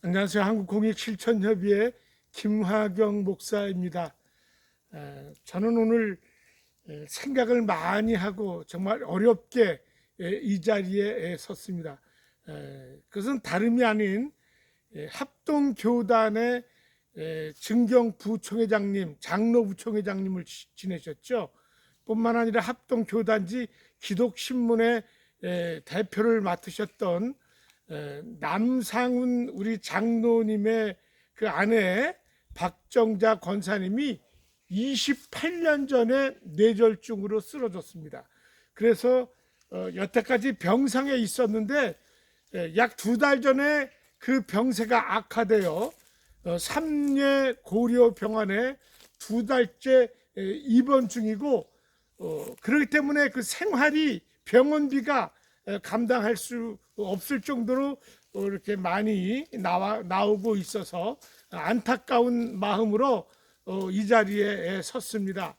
안녕하세요. 한국공익실천협의회 김화경 목사입니다. 에, 저는 오늘 에, 생각을 많이 하고 정말 어렵게 에, 이 자리에 에, 섰습니다. 에, 그것은 다름이 아닌 에, 합동교단의 에, 증경 부총회장님, 장로 부총회장님을 지- 지내셨죠. 뿐만 아니라 합동교단지 기독신문의 에, 대표를 맡으셨던 에, 남상훈 우리 장로님의 그 아내 박정자 권사님이 28년 전에 뇌졸중으로 쓰러졌습니다. 그래서 어, 여태까지 병상에 있었는데 약 두 달 전에 그 병세가 악화되어 어, 삼례 고려 병원에 두 달째 에, 입원 중이고 어, 그렇기 때문에 그 생활이 병원비가 에, 감당할 수 없을 정도로 어, 이렇게 많이 나와 나오고 있어서 안타까운 마음으로 어, 이 자리에 에, 섰습니다.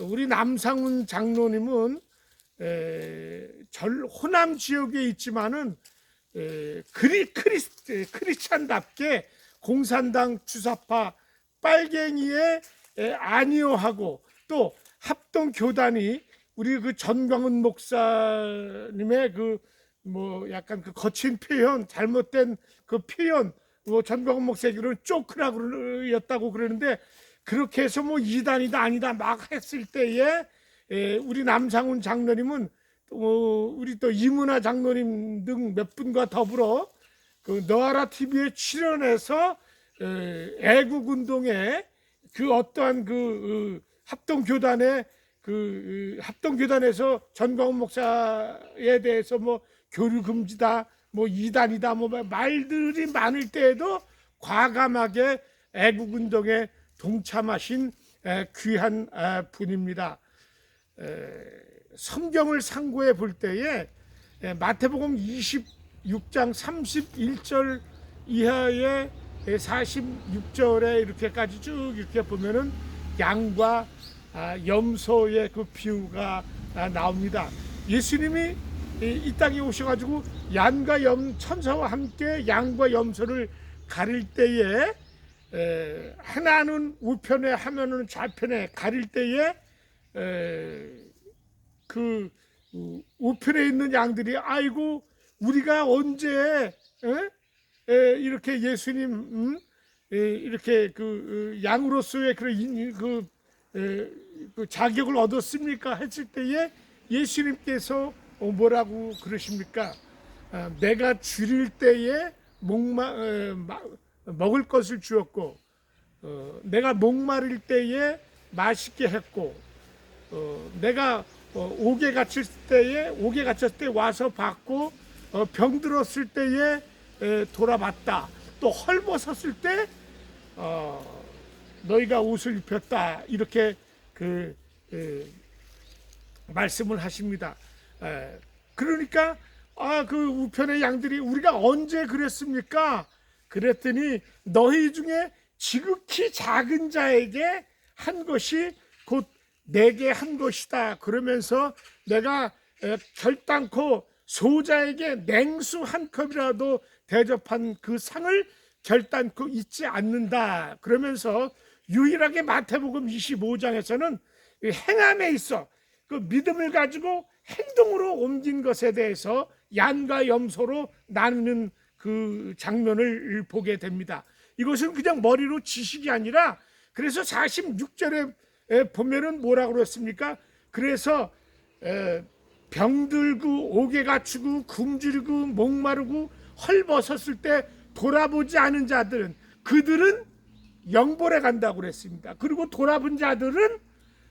우리 남상훈 장로님은 에, 절 호남 지역에 있지만은 에, 크리 크리스 크리스찬답게 공산당 주사파 빨갱이에 에, 아니오하고 또 합동 교단이 우리 그 전광훈 목사님의 그 뭐 약간 그 거친 표현 잘못된 그 표현 뭐 전광훈 목사에게는 쪼크라고 그러는데 그렇게 해서 뭐 이단이다 아니다 막 했을 때에 에, 우리 남상훈 장로님은 또 어, 우리 또 이문화 장로님 등 몇 분과 더불어 그 너아라 TV에 출연해서 에, 애국 운동에 그 어떠한 그 어, 합동 교단의 그 어, 합동 교단에서 전광훈 목사에 대해서 뭐 교류 금지다 뭐 이단이다 뭐 말들이 많을 때에도 과감하게 애국 운동에 동참하신 에, 귀한 아, 분입니다. 에, 성경을 상고해 볼 때에 에, 마태복음 26장 31절 이하의 46절에 이렇게까지 쭉 이렇게 보면은 양과 아, 염소의 그 비유가 아, 나옵니다. 예수님이 이, 이 땅에 오셔가지고 양과 염 천사와 함께 양과 염소를 가릴 때에 에, 하나는 우편에 하나는 좌편에 가릴 때에 에, 그 우- 우편에 있는 양들이 아이고 우리가 언제 이렇게 예수님 음? 에, 이렇게 그 어, 양으로서의 그런 인- 그, 에, 그 자격을 얻었습니까 했을 때에 예수님께서 어, 뭐라고 그러십니까? 아, 내가 줄일 때에 목마 먹을 것을 주었고 어, 내가 목마를 때에 맛있게 했고 어, 내가 어, 옥에 갇힐 때에 옥에 갇혔을 때 와서 받고 어, 병 들었을 때에 에, 돌아봤다. 또 헐벗었을 때 어, 너희가 옷을 입혔다. 이렇게 그 에, 말씀을 하십니다. 에, 그러니까 아 그 우편의 양들이 우리가 언제 그랬습니까? 그랬더니 너희 중에 지극히 작은 자에게 한 것이 곧 내게 한 것이다. 그러면서 내가 에, 결단코 소자에게 냉수 한 컵이라도 대접한 그 상을 결단코 잊지 않는다. 그러면서 유일하게 마태복음 25장에서는 행함에 있어 그 믿음을 가지고 행동으로 옮긴 것에 대해서 양과 염소로 나누는 그 장면을 보게 됩니다. 이것은 그냥 머리로 지식이 아니라 그래서 46절에 보면은 뭐라고 그랬습니까? 그래서 에, 병들고 옥에 갇히고 굶주리고 목마르고 헐벗었을 때 돌아보지 않은 자들은 그들은 영벌에 간다고 그랬습니다. 그리고 돌아본 자들은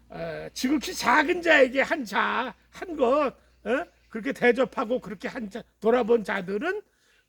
어, 지극히 작은 자에게 한 자, 한 것, 어? 그렇게 대접하고 그렇게 한 자, 돌아본 자들은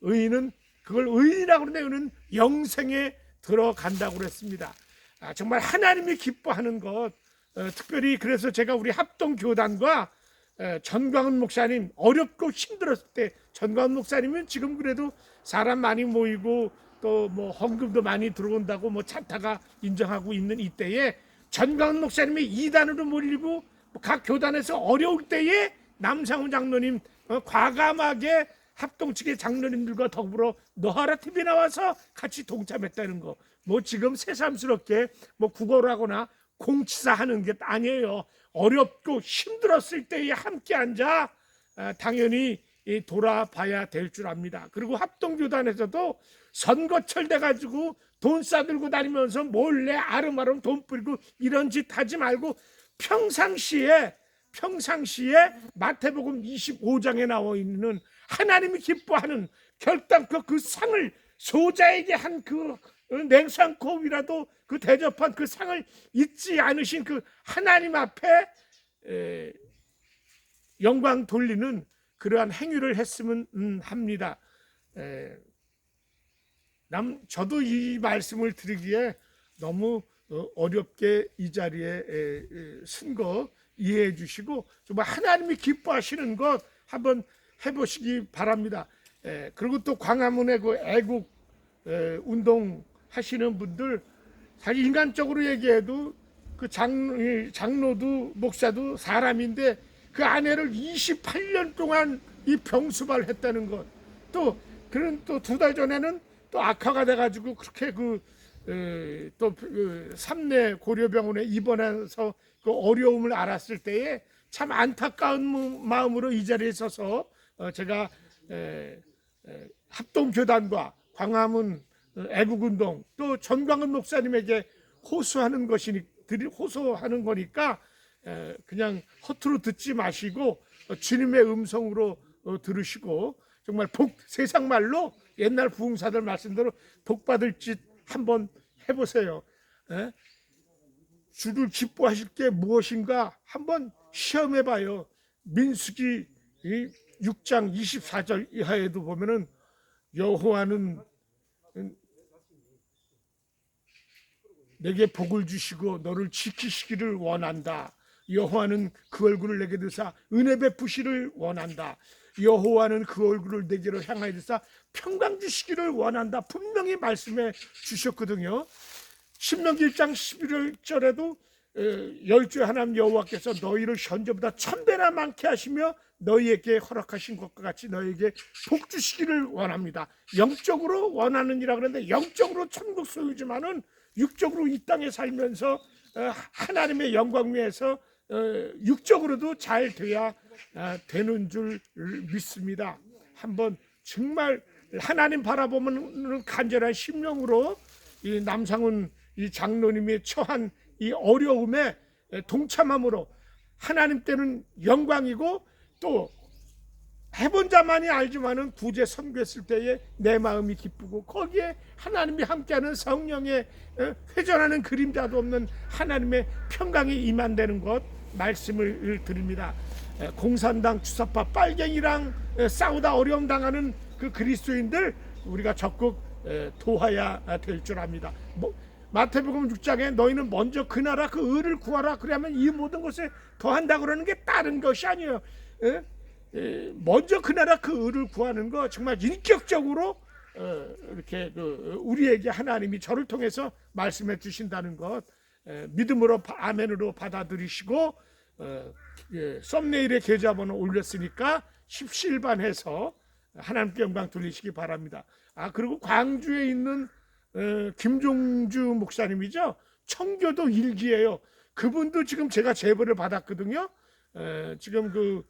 의인은 그걸 의인이라고 그러는데 의인은 영생에 들어간다고 그랬습니다. 아, 정말 하나님이 기뻐하는 것, 어, 특별히 그래서 제가 우리 합동교단과 어, 전광훈 목사님 어렵고 힘들었을 때 전광훈 목사님은 지금 그래도 사람 많이 모이고 또 뭐 헌금도 많이 들어온다고 뭐 찬타가 인정하고 있는 이때에 전광훈 목사님이 이단으로 몰리고 각 교단에서 어려울 때에 남상훈 장로님 어, 과감하게 합동 측의 장로님들과 더불어 너하라 TV 나와서 같이 동참했다는 거. 뭐 지금 새삼스럽게 뭐 국어라거나 공치사 하는 게 아니에요. 어렵고 힘들었을 때에 함께 앉아 아, 당연히 이 돌아봐야 될 줄 압니다. 그리고 합동교단에서도 선거철 돼가지고 돈 싸들고 다니면서 몰래 아름아름 돈 뿌리고 이런 짓 하지 말고 평상시에 평상시에 마태복음 25장에 나와 있는 하나님이 기뻐하는 결단코 그 상을 소자에게 한 그 냉상컵이라도 그 대접한 그 상을 잊지 않으신 그 하나님 앞에 에, 영광 돌리는 그러한 행위를 했으면 음, 합니다. 에, 남 저도 이 말씀을 드리기에 너무 어, 어렵게 이 자리에 쓴 거 이해해 주시고 정말 하나님이 기뻐하시는 것 한번 해보시기 바랍니다. 에, 그리고 또 광화문에 그 애국 에, 운동 하시는 분들 사실 인간적으로 얘기해도 그 장, 이 장로도 목사도 사람인데 그 아내를 28년 동안 이 병수발 했다는 것. 또 그런 또 두 달 전에는 또 악화가 돼가지고 그렇게 그또 그 삼내 고려병원에 입원해서 그 어려움을 알았을 때에 참 안타까운 마음으로 이 자리에 서서 어, 제가 에, 에, 합동교단과 광화문 어, 애국운동 또 전광훈 목사님에게 호소하는 것이니 호소하는 거니까 에, 그냥 허투루 듣지 마시고 어, 주님의 음성으로 어, 들으시고 정말 복 세상 말로 옛날 부흥사들 말씀대로 복 받을 짓 한번 해보세요. 에? 주를 기뻐하실 게 무엇인가 한번 시험해봐요. 민수기 6장 24절 이하에도 보면은 여호와는 내게 복을 주시고 너를 지키시기를 원한다. 여호와는 그 얼굴을 내게 드사 은혜 베푸시를 원한다. 여호와는 그 얼굴을 내게로 향하여 드사 평강 주시기를 원한다. 분명히 말씀해 주셨거든요. 신명기 1장 11절에도 열주의 하나님 여호와께서 너희를 현재보다 천배나 많게 하시며 너희에게 허락하신 것과 같이 너희에게 복 주시기를 원합니다. 영적으로 원하는이라 그러는데 영적으로 천국 소유지만은 육적으로 이 땅에 살면서 어, 하나님의 영광 위에서 어, 육적으로도 잘 돼야 아, 되는 줄 믿습니다. 한번 정말 하나님 바라보면 간절한 심령으로 이 남상훈 이 장로님이 처한 이 어려움에 동참함으로 하나님 때는 영광이고 또 해본 자만이 알지만은 구제 선교했을 때에 내 마음이 기쁘고 거기에 하나님이 함께하는 성령의 어, 회전하는 그림자도 없는 하나님의 평강이 임한다는 것 말씀을 드립니다. 에, 공산당 주사파 빨갱이랑 에, 싸우다 어려움 당하는 그 그리스도인들 우리가 적극 에, 도와야 될 줄 압니다. 뭐, 마태복음 6장에 너희는 먼저 그 나라 그 의를 구하라 그러면 이 모든 것에 더한다 그러는 게 다른 것이 아니에요. 먼저 그 나라 그 의를 구하는 거 정말 인격적으로 어, 이렇게 그 우리에게 하나님이 저를 통해서 말씀해 주신다는 것 에, 믿음으로 바- 아멘으로 받아들이시고 어, 예, 썸네일에 계좌번호 올렸으니까 십실반해서 하나님께 영광 돌리시기 바랍니다. 아 그리고 광주에 있는 어, 김종주 목사님이죠. 청교도 일기예요. 그분도 지금 제가 제보를 받았거든요. 에, 지금 그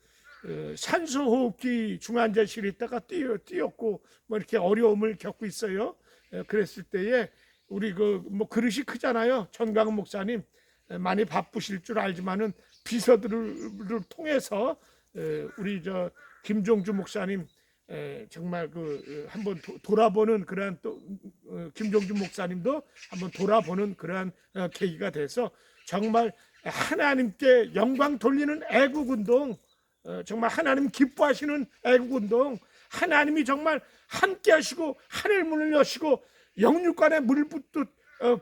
어, 산소호흡기 중환자실에 있다가 뛰었고 뭐 이렇게 어려움을 겪고 있어요. 에, 그랬을 때에 우리 그 뭐 그릇이 크잖아요. 전광훈 목사님 에, 많이 바쁘실 줄 알지만은 비서들을 통해서 에, 우리 저 김종주 목사님 에, 정말 그 어, 한번 도, 돌아보는 그러한 또 어, 김종주 목사님도 한번 돌아보는 그러한 어, 계기가 돼서 정말 하나님께 영광 돌리는 애국 운동 어, 정말 하나님 기뻐하시는 애국 운동 하나님이 정말 함께 하시고 하늘 문을 여시고 영육간에 물 붓듯 어,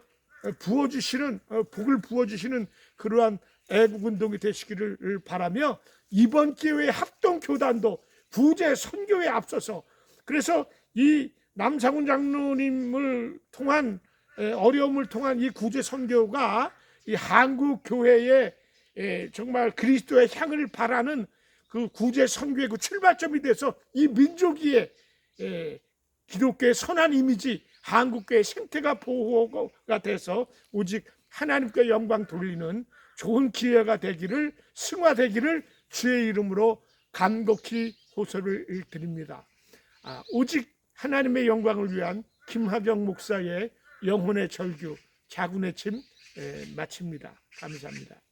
어, 부어주시는 어, 복을 부어주시는 그러한 애국 운동이 되시기를 바라며 이번 기회에 합동 교단도 구제 선교에 앞서서 그래서 이 남상훈 장로님을 통한 에, 어려움을 통한 이 구제 선교가 이 한국 교회에 에, 정말 그리스도의 향을 바라는 그 구제 선교의 그 출발점이 돼서 이 민족이 에, 기독교의 선한 이미지, 한국교의 생태가 보호가 돼서 오직 하나님께 영광 돌리는 좋은 기회가 되기를 승화되기를 주의 이름으로 간곡히 호소를 드립니다. 아, 오직 하나님의 영광을 위한 김하경 목사의 영혼의 절규 자군의 침 에, 마칩니다. 감사합니다.